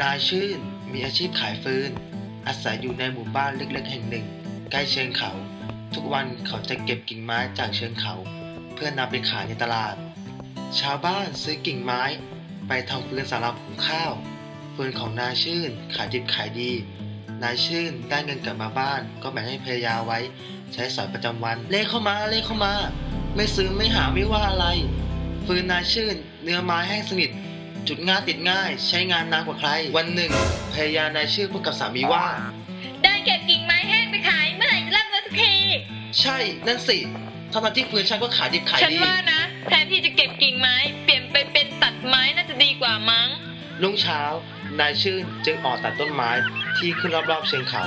นายชื่นมีอาชีพขายฟืน อาศัยอยู่ในหมู่บ้านเล็กๆ แห่งหนึ่ง ใกล้เชิงเขา ทุกวันเขาจะเก็บกิ่งไม้จากเชิงเขา เพื่อนำไปขายในตลาด ชาวบ้านซื้อกิ่งไม้ ไปทำฟืนสำหรับหุงข้าว ฟืนของนายชื่นขายดิบขายดี นายชื่นได้เงินกลับมาบ้าน ก็แบ่งให้ภรรยาไว้ ใช้สอยประจำวัน เลขเข้ามาเลขเข้ามา ไม่ซื้อไม่หาไม่ว่าอะไร ฟืนนายชื่น เนื้อไม้แห้งสนิท จุดง่ายติดง่าย ใช้งานนานกว่าใคร วันหนึ่งภรรยานายชื่นพูดกับสามีว่า ได้เก็บกิ่งไม้แห้งไปขายเมื่อไหร่จะรับเงินสักที ใช่นั่นสิทั้งๆที่ฟืนฉันก็ขายดิบขายฉันดีว่านะ แทนที่จะเก็บกิ่งไม้เปลี่ยนไปเป็นตัดไม้น่าจะดีกว่ามั้งรุ่งเช้านายชื่นจึงออกตัดต้นไม้ที่ขึ้นรอบๆเชิงเขา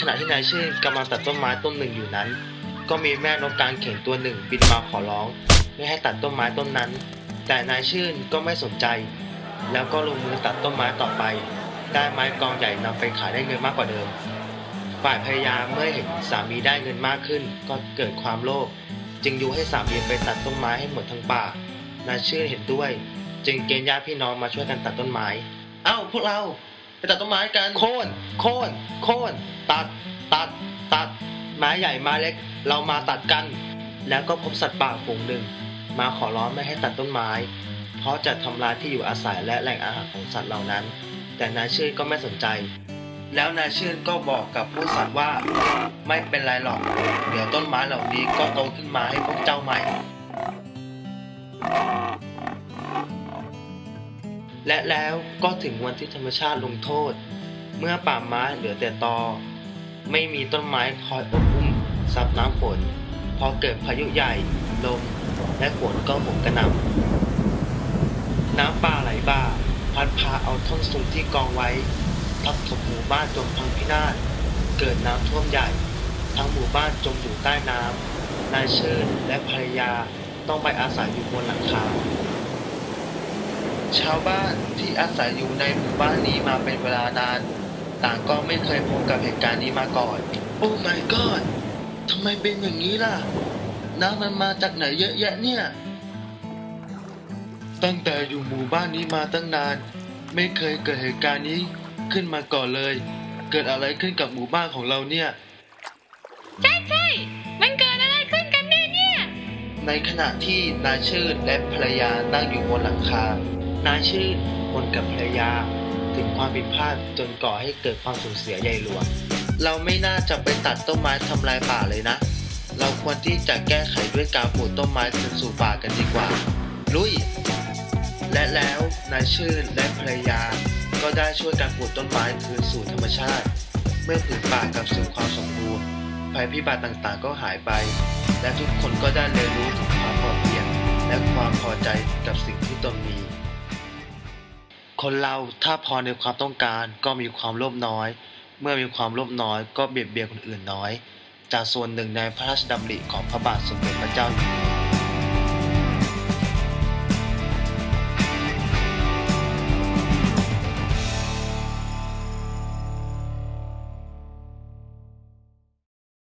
ขณะที่นายชื่นกำลังตัดต้นไม้ต้นหนึ่งอยู่นั้น ก็มีแม่นกกางเขนตัวหนึ่งบินมาขอร้องไม่ให้ตัดต้นไม้ต้นนั้น แต่นายชื่นก็ไม่สนใจ แล้วก็ลงมือตัดต้นไม้ต่อไป ได้ไม้กองใหญ่นำไปขายได้เงินมากกว่าเดิม ฝ่ายภรรยาเมื่อเห็นสามีได้เงินมากขึ้น ก็เกิดความโลภจึงยุให้สามีไปตัดต้นไม้ให้หมดทั้งป่านายชื่นเห็นด้วย จึงเกณฑ์ญาติพี่น้องมาช่วยกันตัดต้นไม้ เอ้าพวกเราไปตัดต้นไม้กันโค่นโค่นโค่นตัดตัด ไม้ใหญ่ไม้เล็ก เรามาตัดกัน แล้วก็พบสัตว์ป่าฝูงหนึ่ง มาขอร้องไม่ให้ตัดต้นไม้ เพราะจะทำลายที่อยู่อาศัยและแหล่งอาหารของสัตว์เหล่านั้น แต่นายชื่นก็ไม่สนใจ แล้วนายชื่นก็บอกกับผู้สัตว์ว่าไม่เป็นไรหรอก เดี๋ยวต้นไม้เหล่านี้ก็โตขึ้นมาให้พวกเจ้าใหม่และแล้วก็ถึงวันที่ธรรมชาติลงโทษ เมื่อป่าไม้เหลือแต่ตอ ไม่มีต้นไม้คอยอบอุ้มซับน้ำฝน พอเกิดพายุใหญ่ ลม และฝนก็หมกระหน่ำน้ำป่าไหลบ่า พัดพาเอาท่อนสูงที่กองไว้ ทับถมหมู่บ้านจนพังพินาศ เกิดน้ำท่วมใหญ่ ทั้งหมู่บ้านจมอยู่ใต้น้ำ นายเชิญและภรรยาต้องไปอาศัยอยู่บนหลังคาชาวบ้านที่อาศัยอยู่ในหมู่บ้านนี้มาเป็นเวลานาน ต่างก็ไม่เคยพบกับเหตุการณ์นี้มาก่อน โอ้ my god ทำไมเป็นอย่างนี้ล่ะ น้ำมันมาจากไหนเยอะแยะเนี่ย ตั้งแต่อยู่หมู่บ้านนี้มาตั้งนาน ไม่เคยเกิดเหตุการณ์นี้ขึ้นมาก่อนเลย เกิดอะไรขึ้นกับหมู่บ้านของเราเนี่ย ใช่ใช่มันเกิดอะไรขึ้นกันเนี่ยเนี่ย ในขณะที่นายชื่นและภรรยานั่งอยู่บนหลังคานายชื่นบนกับภรรยา ถึงความผิดพลาดจนก่อให้เกิดความสูญเสียใหญ่หลวง เราไม่น่าจะไปตัดต้นไม้ทำลายป่าเลยนะ เราควรที่จะแก้ไขด้วยการปลูกต้นไม้คืนสู่ป่ากันดีกว่า ลุย และแล้วนายชื่นและภรรยา ก็ได้ช่วยกันปลูกต้นไม้คืนสู่ธรรมชาติ เมื่อผืนป่ากลับสู่ความสมบูรณ์ภัยพิบัติต่างๆ ก็หายไป และทุกคนก็ได้เรียนรู้ถึงความพอเพียงและความพอใจกับสิ่งที่ตนมี คนเราถ้าพอในความต้องการก็มีความโลภน้อย เมื่อมีความโลภน้อยก็เบียดเบียนคนอื่นน้อย จากส่วนหนึ่งในพระราชดำริของพระบาทสมเด็จพระเจ้าอยู่หัว